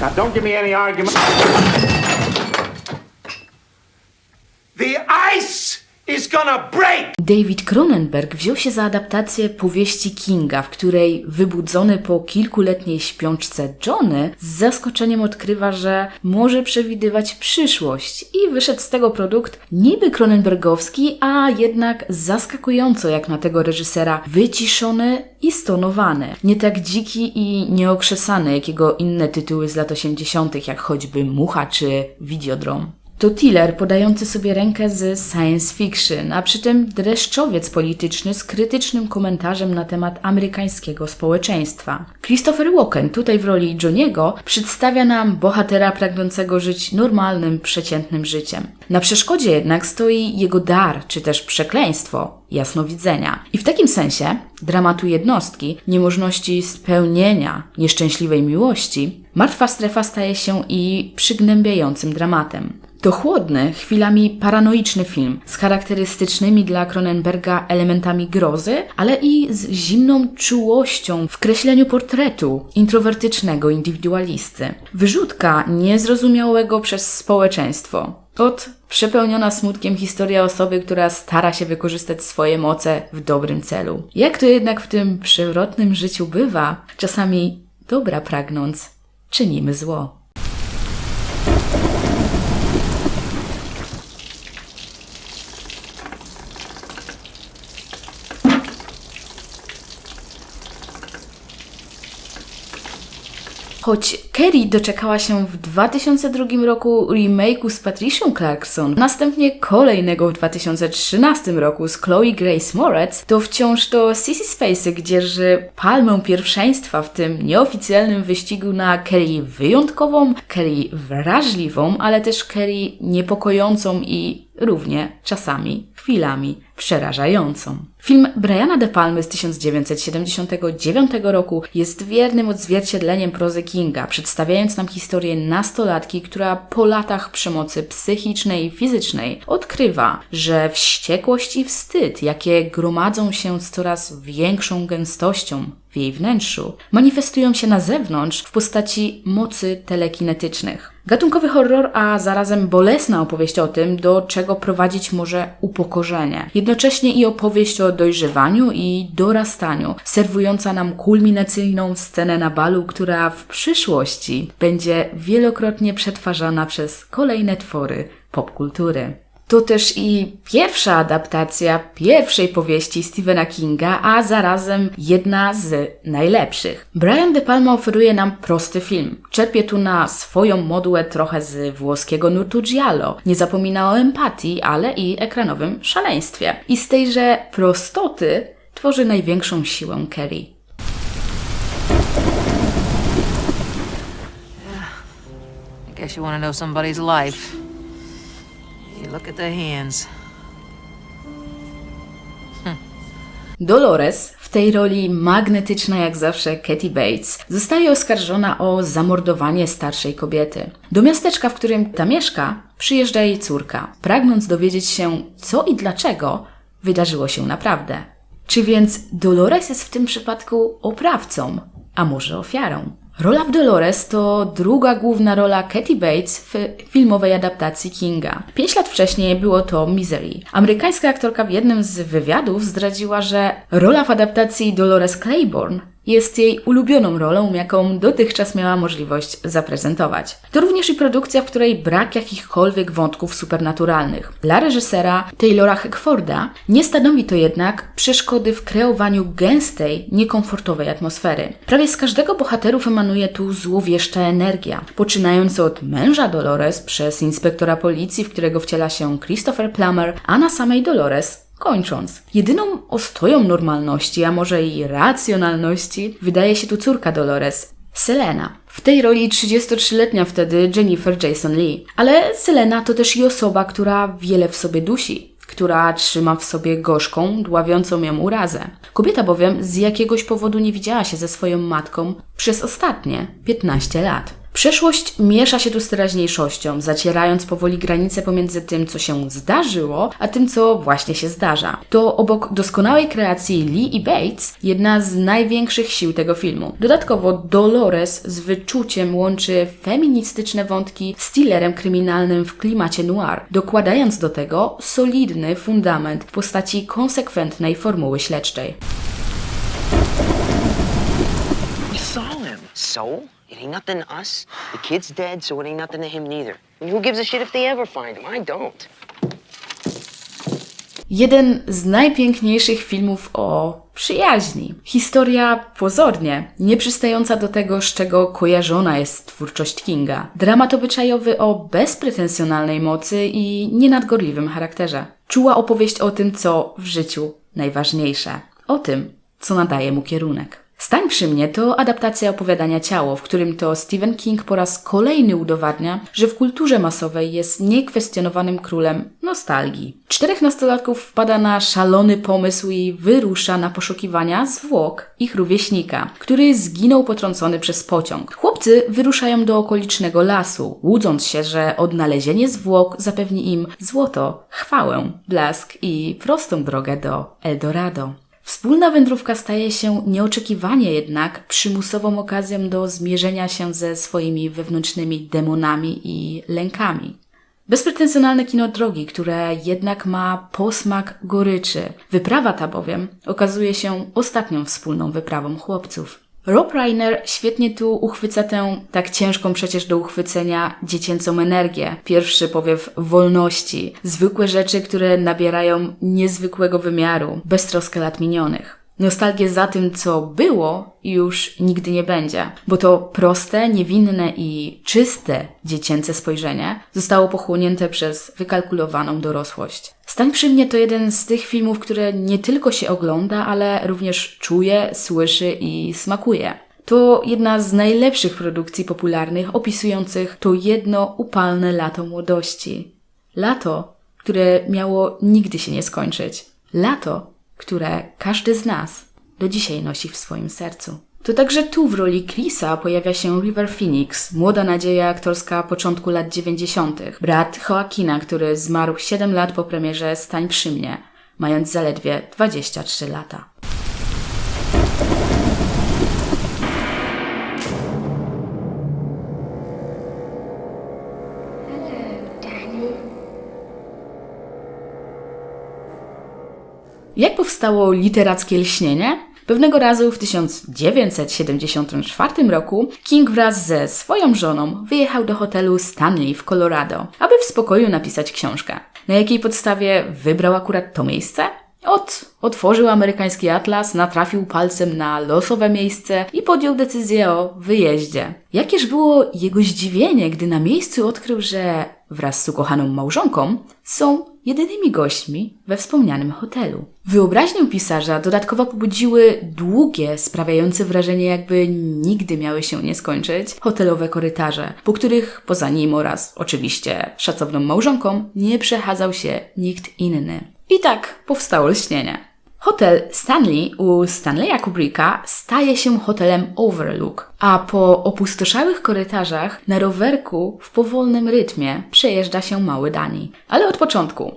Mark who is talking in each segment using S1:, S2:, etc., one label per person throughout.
S1: Now, don't give me any argument. The ice is gonna break!
S2: David Cronenberg wziął się za adaptację powieści Kinga, w której wybudzony po kilkuletniej śpiączce Johnny z zaskoczeniem odkrywa, że może przewidywać przyszłość i wyszedł z tego produkt niby Cronenbergowski, a jednak zaskakująco jak na tego reżysera wyciszony i stonowany. Nie tak dziki i nieokrzesany jak jego inne tytuły z lat 80., jak choćby Mucha czy Videodrom. To thriller podający sobie rękę z science fiction, a przy tym dreszczowiec polityczny z krytycznym komentarzem na temat amerykańskiego społeczeństwa. Christopher Walken, tutaj w roli Johniego, przedstawia nam bohatera pragnącego żyć normalnym, przeciętnym życiem. Na przeszkodzie jednak stoi jego dar, czy też przekleństwo, jasnowidzenia. I w takim sensie dramatu jednostki, niemożności spełnienia nieszczęśliwej miłości, martwa strefa staje się i przygnębiającym dramatem. To chłodny, chwilami paranoiczny film z charakterystycznymi dla Cronenberga elementami grozy, ale i z zimną czułością w kreśleniu portretu introwertycznego indywidualisty. Wyrzutka niezrozumiałego przez społeczeństwo. Od przepełniona smutkiem historia osoby, która stara się wykorzystać swoje moce w dobrym celu. Jak to jednak w tym przewrotnym życiu bywa, czasami dobra pragnąc, czynimy zło. Choć Kerry doczekała się w 2002 roku remake'u z Patricią Clarkson, następnie kolejnego w 2013 roku z Chloe Grace Moretz, to wciąż to Sissy Spacek dzierży palmę pierwszeństwa w tym nieoficjalnym wyścigu na Kerry wyjątkową, Kerry wrażliwą, ale też Kerry niepokojącą i równie czasami, chwilami przerażającą. Film Briana De Palmy z 1979 roku jest wiernym odzwierciedleniem prozy Kinga, przedstawiając nam historię nastolatki, która po latach przemocy psychicznej i fizycznej odkrywa, że wściekłość i wstyd, jakie gromadzą się z coraz większą gęstością w jej wnętrzu, manifestują się na zewnątrz w postaci mocy telekinetycznych. Gatunkowy horror, a zarazem bolesna opowieść o tym, do czego prowadzić może upokorzenie. Jednocześnie i opowieść o dojrzewaniu i dorastaniu, serwująca nam kulminacyjną scenę na balu, która w przyszłości będzie wielokrotnie przetwarzana przez kolejne twory popkultury. To też i pierwsza adaptacja pierwszej powieści Stephena Kinga, a zarazem jedna z najlepszych. Brian De Palma oferuje nam prosty film. Czerpie tu na swoją modłę trochę z włoskiego nurtu giallo. Nie zapomina o empatii, ale i ekranowym szaleństwie. I z tejże prostoty tworzy największą siłę Kerry.
S3: I guess you want know somebody's life. Look at their hands.
S2: Dolores, w tej roli magnetyczna jak zawsze Katie Bates, zostaje oskarżona o zamordowanie starszej kobiety. Do miasteczka, w którym ta mieszka, przyjeżdża jej córka, pragnąc dowiedzieć się, co i dlaczego wydarzyło się naprawdę. Czy więc Dolores jest w tym przypadku oprawcą, a może ofiarą? Rola w Dolores to druga główna rola Katie Bates w filmowej adaptacji Kinga. Pięć lat wcześniej było to Misery. Amerykańska aktorka w jednym z wywiadów zdradziła, że rola w adaptacji Dolores Claiborne jest jej ulubioną rolą, jaką dotychczas miała możliwość zaprezentować. To również i produkcja, w której brak jakichkolwiek wątków supernaturalnych. Dla reżysera Taylora Hackforda nie stanowi to jednak przeszkody w kreowaniu gęstej, niekomfortowej atmosfery. Prawie z każdego bohaterów emanuje tu złowieszcza energia, poczynając od męża Dolores przez inspektora policji, w którego wciela się Christopher Plummer, a na samej Dolores Kończąc, jedyną ostoją normalności, a może i racjonalności, wydaje się tu córka Dolores, Selena. W tej roli 33-letnia wtedy Jennifer Jason Lee. Ale Selena to też i osoba, która wiele w sobie dusi, która trzyma w sobie gorzką, dławiącą ją urazę. Kobieta bowiem z jakiegoś powodu nie widziała się ze swoją matką przez ostatnie 15 lat. Przeszłość miesza się tu z teraźniejszością, zacierając powoli granice pomiędzy tym, co się zdarzyło, a tym, co właśnie się zdarza. To obok doskonałej kreacji Lee i Bates jedna z największych sił tego filmu. Dodatkowo Dolores z wyczuciem łączy feministyczne wątki z thrillerem kryminalnym w klimacie noir, dokładając do tego solidny fundament w postaci konsekwentnej formuły śledczej.
S4: We saw him. So? It ain't nothing to us. The kid's dead, so it ain't nothing to him neither. And who gives a shit if they ever find him? I don't.
S2: Jeden z najpiękniejszych filmów o przyjaźni. Historia pozornie nieprzystająca do tego, z czego kojarzona jest twórczość Kinga. Dramat obyczajowy o bezpretensjonalnej mocy i nienadgorliwym charakterze. Czuła opowieść o tym, co w życiu najważniejsze. O tym, co nadaje mu kierunek. Stań przy mnie to adaptacja opowiadania Ciało, w którym to Stephen King po raz kolejny udowadnia, że w kulturze masowej jest niekwestionowanym królem nostalgii. Czterech nastolatków wpada na szalony pomysł i wyrusza na poszukiwania zwłok ich rówieśnika, który zginął potrącony przez pociąg. Chłopcy wyruszają do okolicznego lasu, łudząc się, że odnalezienie zwłok zapewni im złoto, chwałę, blask i prostą drogę do Eldorado. Wspólna wędrówka staje się nieoczekiwanie jednak przymusową okazją do zmierzenia się ze swoimi wewnętrznymi demonami i lękami. Bezpretensjonalne kino drogi, które jednak ma posmak goryczy. Wyprawa ta bowiem okazuje się ostatnią wspólną wyprawą chłopców. Rob Reiner świetnie tu uchwyca tę tak ciężką przecież do uchwycenia dziecięcą energię. Pierwszy powiew wolności, zwykłe rzeczy, które nabierają niezwykłego wymiaru, beztroskę lat minionych. Nostalgię za tym, co było, już nigdy nie będzie, bo to proste, niewinne i czyste dziecięce spojrzenie zostało pochłonięte przez wykalkulowaną dorosłość. Stań przy mnie to jeden z tych filmów, które nie tylko się ogląda, ale również czuje, słyszy i smakuje. To jedna z najlepszych produkcji popularnych opisujących to jedno upalne lato młodości. Lato, które miało nigdy się nie skończyć. Lato, które każdy z nas do dzisiaj nosi w swoim sercu. To także tu w roli Chrisa pojawia się River Phoenix, młoda nadzieja aktorska początku lat 90., brat Joaquina, który zmarł 7 lat po premierze Stań przy mnie, mając zaledwie 23 lata. Jak powstało literackie lśnienie? Pewnego razu w 1974 roku King wraz ze swoją żoną wyjechał do hotelu Stanley w Colorado, aby w spokoju napisać książkę. Na jakiej podstawie wybrał akurat to miejsce? Ot, otworzył amerykański atlas, natrafił palcem na losowe miejsce i podjął decyzję o wyjeździe. Jakież było jego zdziwienie, gdy na miejscu odkrył, że wraz z ukochaną małżonką są jedynymi gośćmi we wspomnianym hotelu. Wyobraźnię pisarza dodatkowo pobudziły długie, sprawiające wrażenie jakby nigdy miały się nie skończyć, hotelowe korytarze, po których poza nim oraz oczywiście szacowną małżonką nie przechadzał się nikt inny. I tak powstało lśnienie. Hotel Stanley u Stanleya Kubricka staje się hotelem Overlook, a po opustoszałych korytarzach na rowerku w powolnym rytmie przejeżdża się mały Dani. Ale od początku.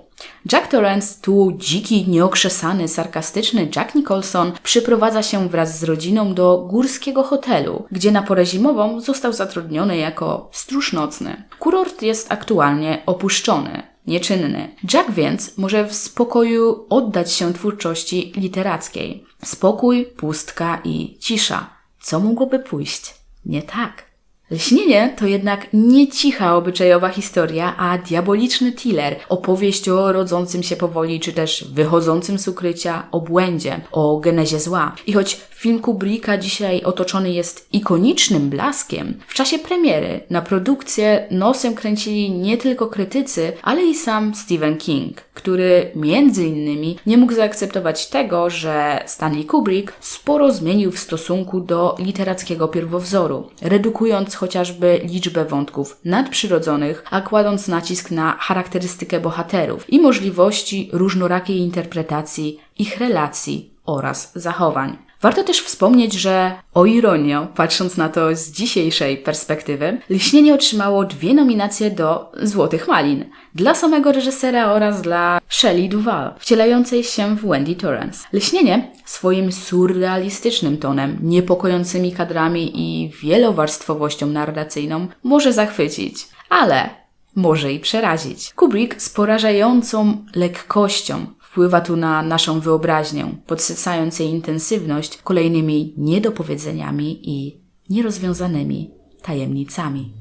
S2: Jack Torrance, tu dziki, nieokrzesany, sarkastyczny Jack Nicholson przyprowadza się wraz z rodziną do górskiego hotelu, gdzie na porę zimową został zatrudniony jako stróż nocny. Kurort jest aktualnie opuszczony nieczynny. Jack więc może w spokoju oddać się twórczości literackiej. Spokój, pustka i cisza. Co mogłoby pójść nie tak? Lśnienie to jednak nie cicha obyczajowa historia, a diaboliczny thriller, opowieść o rodzącym się powoli, czy też wychodzącym z ukrycia obłędzie, o genezie zła. I choć film Kubricka dzisiaj otoczony jest ikonicznym blaskiem, w czasie premiery na produkcję nosem kręcili nie tylko krytycy, ale i sam Stephen King, który między innymi nie mógł zaakceptować tego, że Stanley Kubrick sporo zmienił w stosunku do literackiego pierwowzoru, redukując chociażby liczbę wątków nadprzyrodzonych, a kładąc nacisk na charakterystykę bohaterów i możliwości różnorakiej interpretacji ich relacji oraz zachowań. Warto też wspomnieć, że o ironio, patrząc na to z dzisiejszej perspektywy, Lśnienie otrzymało dwie nominacje do Złotych Malin dla samego reżysera oraz dla Shelley Duvall, wcielającej się w Wendy Torrance. Lśnienie swoim surrealistycznym tonem, niepokojącymi kadrami i wielowarstwowością narracyjną może zachwycić, ale może i przerazić. Kubrick z porażającą lekkością wpływa tu na naszą wyobraźnię, podsycając jej intensywność kolejnymi niedopowiedzeniami i nierozwiązanymi tajemnicami.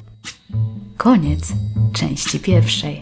S2: Koniec części pierwszej.